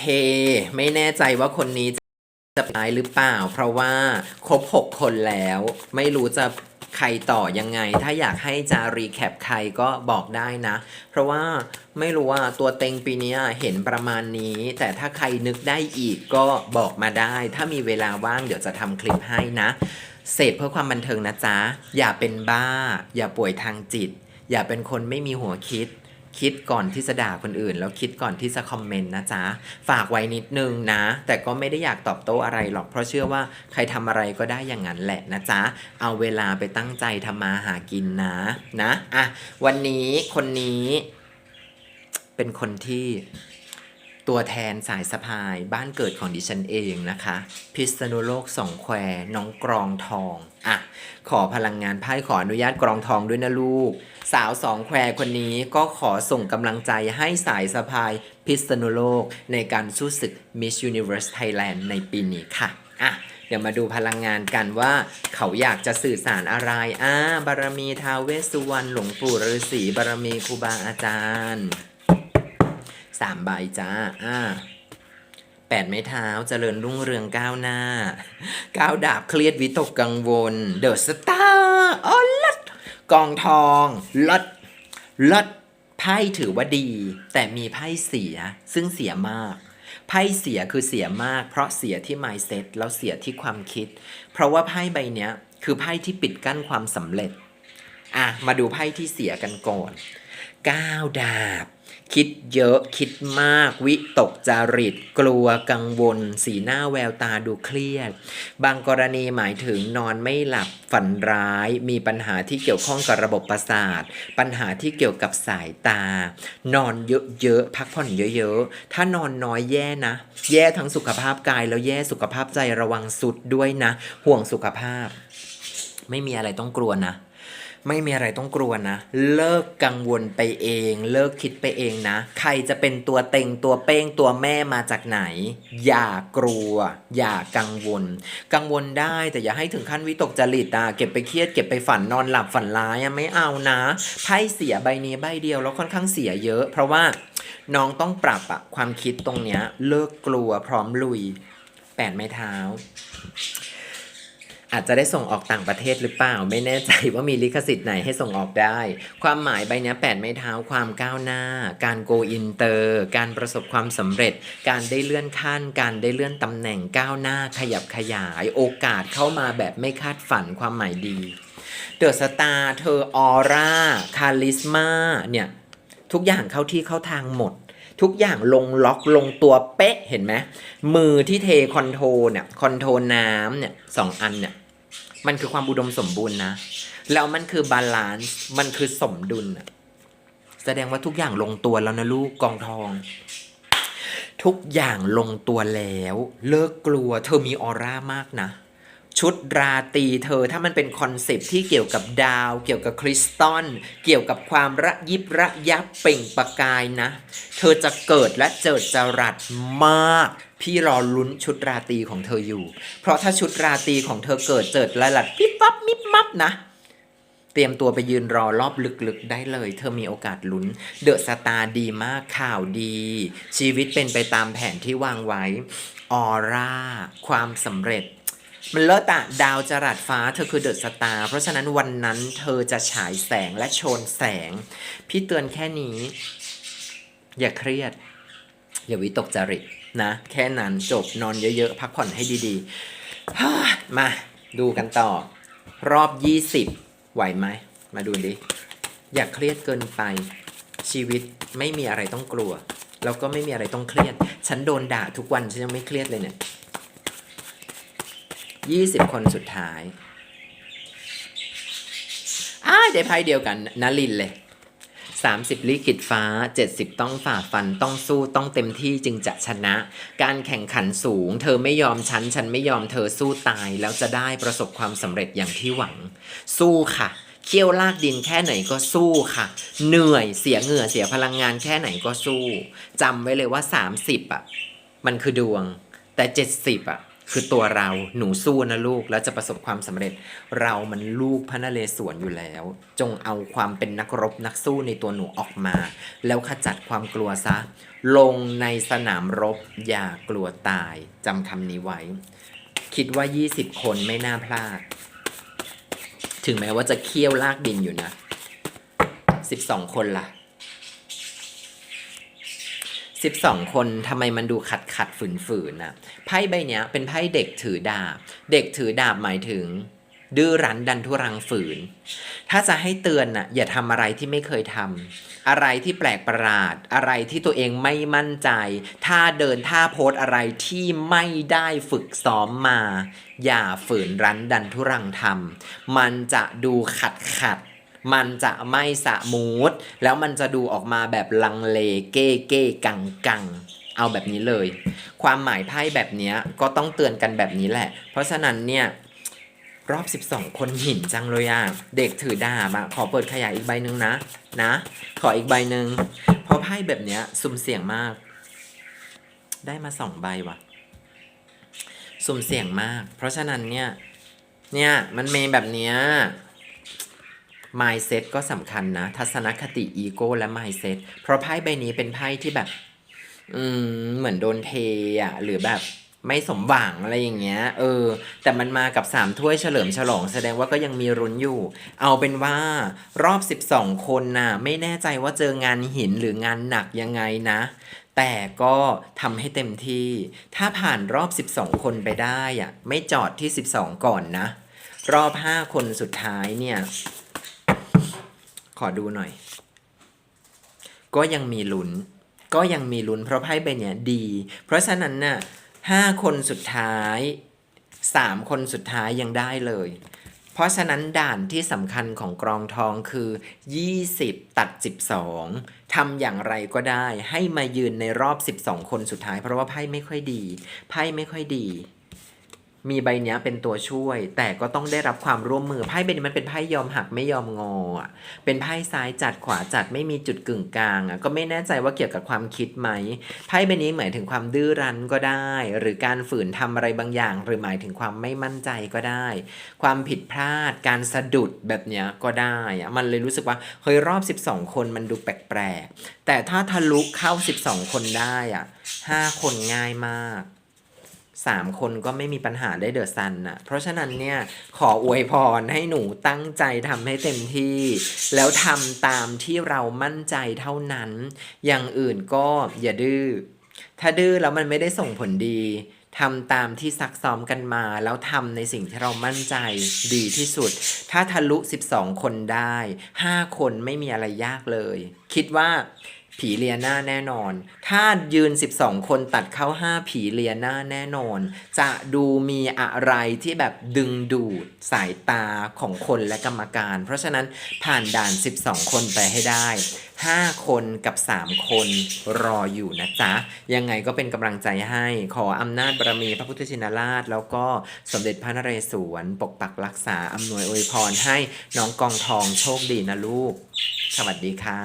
เค ไม่แน่ใจว่าคนนี้จะตายหรือเปล่า เพราะว่าครบ 6 คนแล้ว ไม่รู้จะใครต่อยังไง ถ้าอยากให้จะรีแคปใครก็บอกได้นะ เพราะว่าไม่รู้ว่าตัวเต็งปีนี้เห็นประมาณนี้ แต่ถ้าใครนึกได้อีกก็บอกมาได้ ถ้ามีเวลาว่างเดี๋ยวจะทำคลิปให้นะ เสพเพื่อความบันเทิงนะจ๊ะ อย่าเป็นบ้า อย่าป่วยทางจิต อย่าเป็นคนไม่มีหัวคิด คิดก่อนที่จะด่าคนอื่น แล้วคิดก่อนที่จะคอมเมนต์นะจ๊ะ ฝากไว้นิดนึงนะ แต่ก็ไม่ได้อยากตอบโต้อะไรหรอก เพราะเชื่อว่าใครทำอะไรก็ได้อย่างนั้นแหละนะจ๊ะ เอาเวลาไปตั้งใจทำมาหากินนะนะอะวันนี้คนนี้เป็นคนที่ ตัวแทนสายสะพายบ้านเกิดของดิฉันเองนะคะ พิษณุโลกสองแควน้องกรองทองอะขอพลังงานไพ่ขออนุญาตกรองทองด้วยนะลูก สาวสองแควคนนี้ก็ขอส่งกำลังใจให้สายสะพายพิษณุโลกในการสู้ศึก Miss Universe Thailand ในปีนี้ค่ะอะเดี๋ยวมาดูพลังงานกันว่า เขาอยากจะสื่อสารอะไรอ่าบารมีทาวเวสุวรรณหลวงปู่ฤาษีบารมีครูบาอาจารย์ สามใบจ้า อ่าแปดไม้เท้าเจริญรุ่งเรืองก้าวหน้า ก้าวดาบเครียดวิตกกังวล เดอะสตาร์ออลัดกองทองลัดลัดไพ่ถือว่าดี แต่มีไพ่เสียซึ่งเสียมากไพ่เสียคือเสียมาก เพราะเสียที่ mindset แล้วเสียที่ความคิด เพราะว่าไพ่ใบเนี้ย คือไพ่ที่ปิดกั้นความสำเร็จ อะ มาดูไพ่ที่เสียกันก่อนก้าวดาบ คิดเยอะคิดมากวิตกจริต กลัวกังวล สีหน้าแววตาดูเครียด บางกรณีหมายถึงนอนไม่หลับฝันร้าย มีปัญหาที่เกี่ยวข้องกับระบบประสาท ปัญหาที่เกี่ยวกับสายตา นอนเยอะๆพักผ่อนเยอะๆ ถ้านอนน้อยแย่นะ แย่ทั้งสุขภาพกายแล้วแย่สุขภาพใจระวังสุดด้วยนะ ห่วงสุขภาพ ไม่มีอะไรต้องกลัวนะ ไม่มีอะไรต้องกลัวนะ เลิกกังวลไปเอง เลิกคิดไปเองนะ ใครจะเป็นตัวเต็งตัวเป้งตัวแม่มาจากไหน อย่ากลัว อย่ากังวล กังวลได้แต่อย่าให้ถึงขั้นวิตกจริตอะเก็บไปเครียดเก็บไปฝันนอนหลับฝันร้ายอะไม่เอานะไพ่เสียใบนี้ใบเดียวแล้วค่อนข้างเสียเยอะ เพราะว่าน้องต้องปรับอะความคิดตรงเนี้ยเลิกกลัวพร้อมลุยแปดไม้เท้า อาจจะได้ส่งออกต่างประเทศหรือเปล่า ไม่แน่ใจว่ามีลิขสิทธิ์ไหนให้ส่งออกได้ ความหมายใบนี้แปดไม้เท้าความก้าวหน้า การโกอินเตอร์ การประสบความสำเร็จ การได้เลื่อนขั้น การได้เลื่อนตำแหน่งก้าวหน้า ขยับขยาย โอกาสเข้ามาแบบไม่คาดฝันความหมายดีเดอะสตาร์เธอออร่าคาลิสมาเนี่ยทุกอย่างเข้าที่เข้าทางหมดทุกอย่างลงล็อกลงตัวเป๊ะเห็นไหมมือที่เทคอนโทรเนี่ยคอนโทรน้ำเนี่ยสองอันเนี่ย มันคือความอุดมสมบูรณ์นะ แล้วมันคือบาลานซ์มันคือสมดุลแสดงว่าทุกอย่างลงตัวแล้วนะลูกกองทอง ทุกอย่างลงตัวแล้ว เลิกกลัว เธอมีออร่ามากนะ ชุดราตรีเธอถ้ามันเป็นคอนเซปที่เกี่ยวกับดาว เกี่ยวกับคริสตัลเกี่ยวกับความระยิบระยับเปล่งประกายนะ เธอจะเกิดและเจิดจรัสมาก พี่รอลุ้นชุดราตรีของเธออยู่ เพราะถ้าชุดราตรีของเธอเกิดเจิดระลัดปิ๊บปั๊บมิบมับนะเตรียมตัวไปยืนรอรอบลึกๆ ได้เลย เธอมีโอกาสลุ้น เดอะสตาร์ดีมากข่าวดี ชีวิตเป็นไปตามแผนที่วางไว้ ออร่า ความสำเร็จ มันเลิศอะดาวจรัสฟ้าเธอคือเดอะสตาร์เพราะฉะนั้นวันนั้นเธอจะฉายแสงและโชนแสง พี่เตือนแค่นี้ อย่าเครียด อย่าวิตกจริตนะ แค่นั้นจบนอนเยอะๆ พักผ่อนให้ดีๆ มาดูกันต่อ รอบ 20 ไหวไหม มาดูดิ อย่าเครียดเกินไป ชีวิตไม่มีอะไรต้องกลัว แล้วก็ไม่มีอะไรต้องเครียด ฉันโดนด่าทุกวันฉันยังไม่เครียดเลยเนี่ย 20 คนสุดท้ายอ้ายได้ไพ่เดียวกันนลินเลย30 ลิขิตฟ้า 70 ต้องฝ่าฟันต้องสู้ต้องเต็มที่จึงจะชนะ การแข่งขันสูง เธอไม่ยอมฉัน ฉันไม่ยอมเธอสู้ตาย แล้วจะได้ประสบความสำเร็จอย่างที่หวัง สู้ค่ะ เคี่ยวลากดินแค่ไหนก็สู้ค่ะ เหนื่อยเสียเหงื่อเสียพลังงานแค่ไหนก็สู้จำไว้เลยว่า 30อะ มันคือดวง แต่ 70อะ คือตัวเราหนูสู้นะลูกแล้วจะประสบความสำเร็จ เรามันลูกพระนเรศวรอยู่แล้ว จงเอาความเป็นนักรบนักสู้ในตัวหนูออกมา แล้วขจัดความกลัวซะ ลงในสนามรบอย่ากลัวตายจำคำนี้ไว้ คิดว่า 20 คนไม่น่าพลาด ถึงแม้ว่าจะเคี่ยวลากดินอยู่นะ 12 คนล่ะ 12 คนทำไมมันดูขัดขัดฝืนฝืนนะไพ่ใบเนี้ยเป็นไพ่เด็กถือดาบ เด็กถือดาบหมายถึง ดื้อรั้นดันทุรังฝืน ถ้าจะให้เตือนน่ะอย่าทำอะไรที่ไม่เคยทำอะไรที่แปลกประหลาด อะไรที่ตัวเองไม่มั่นใจ ถ้าเดินท่าโพสอะไรที่ไม่ได้ฝึกซ้อมมา อย่าฝืนรั้นดันทุรังทำมันจะดูขัดขัด มันจะไม่สะมูทแล้วมันจะดูออกมาแบบลังเลเก้เก้กังกังเอาแบบนี้เลย ความหมายไพ่แบบนี้ก็ต้องเตือนกันแบบนี้แหละ เพราะฉะนั้นเนี่ยรอบ 12 คนหินจังเลยอะ เด็กถือดาบอะขอเปิดขยายอีกใบหนึ่งนะ นะ ขออีกใบหนึ่งเพราะไพ่แบบเนี้ยสุ่มเสี่ยงมาก ได้มาสองใบว่ะ สุ่มเสี่ยงมาก เพราะฉะนั้นเนี่ย เนี่ย มันเมแบบเนี้ย mindset ก็สำคัญนะ ทัศนคติอีโก้และ mindset เพราะไพ่ใบนี้เป็นไพ่ที่แบบ อืม เหมือนโดนเทอะ หรือแบบไม่สมหวังอะไรอย่างเงี้ย เออ แต่มันมากับสามถ้วยเฉลิมฉลองแสดงว่าก็ยังมีรุนอยู่ เอาเป็นว่ารอบ 12 คนน่ะ ไม่แน่ใจว่าเจองานหินหรืองานหนักยังไงนะ แต่ก็ทำให้เต็มที่ ถ้าผ่านรอบ 12 คนไปได้อะไม่จอดที่ 12 ก่อนนะ รอบ 5 คนสุดท้ายเนี่ย ขอดูหน่อย ก็ยังมีลุ้น ก็ยังมีลุ้นเพราะไพ่ใบเนี้ยดี เพราะฉะนั้นน่ะห้าคนสุดท้ายสามคนสุดท้ายยังได้เลย เพราะฉะนั้นด่านที่สำคัญของกรองทองคือ 20 ตัด 12ทำอย่างไรก็ได้ให้มายืนในรอบ 12 คนสุดท้าย เพราะว่าไพ่ไม่ค่อยดี ไพ่ไม่ค่อยดี มีใบเนี้ยเป็นตัวช่วย แต่ก็ต้องได้รับความร่วมมือไพ่ใบนี้มันเป็นไพ่ยอมหักไม่ยอมงออะเป็นไพ่ซ้ายจัดขวาจัดไม่มีจุดกึ่งกลางอะก็ไม่แน่ใจว่าเกี่ยวกับความคิดไหมไพ่ใบนี้หมายถึงความดื้อรั้นก็ได้ หรือการฝืนทำอะไรบางอย่าง หรือหมายถึงความไม่มั่นใจก็ได้ ความผิดพลาด การสะดุดแบบเนี้ยก็ได้อะมันเลยรู้สึกว่าเฮ้ยรอบ 12 คนมันดูแปลกๆแต่ถ้าทะลุเข้า 12 คนได้อะ5คนง่ายมาก สามคนก็ไม่มีปัญหาได้เดอะซันนะเพราะฉะนั้นเนี่ยขออวยพรให้หนูตั้งใจทำให้เต็มที่ แล้วทำตามที่เรามั่นใจเท่านั้น อย่างอื่นก็อย่าดื้อถ้าดื้อแล้วมันไม่ได้ส่งผลดี ทำตามที่ซักซ้อมกันมา แล้วทำในสิ่งที่เรามั่นใจดีที่สุด ถ้าทะลุ 12 คนได้ 5 คนไม่มีอะไรยากเลย คิดว่าผีเลียหน้าแน่นอน ถ้ายืน 12 คนตัดเข้า 5 ผีเลียหน้าแน่นอน จะดูมีอะไรที่แบบดึงดูดสายตาของคนและกรรมการ เพราะฉะนั้นผ่านด่าน 12 คนไปให้ได้ 5 คนกับ 3 คนรออยู่นะจ๊ะ ยังไงก็เป็นกำลังใจให้ขออำนาจบารมีพระพุทธชินราช แล้วก็สมเด็จพระนเรศวรปกปักรักษาอำนวยอวยพรให้น้องกองทองโชคดีนะลูก สวัสดีค่ะ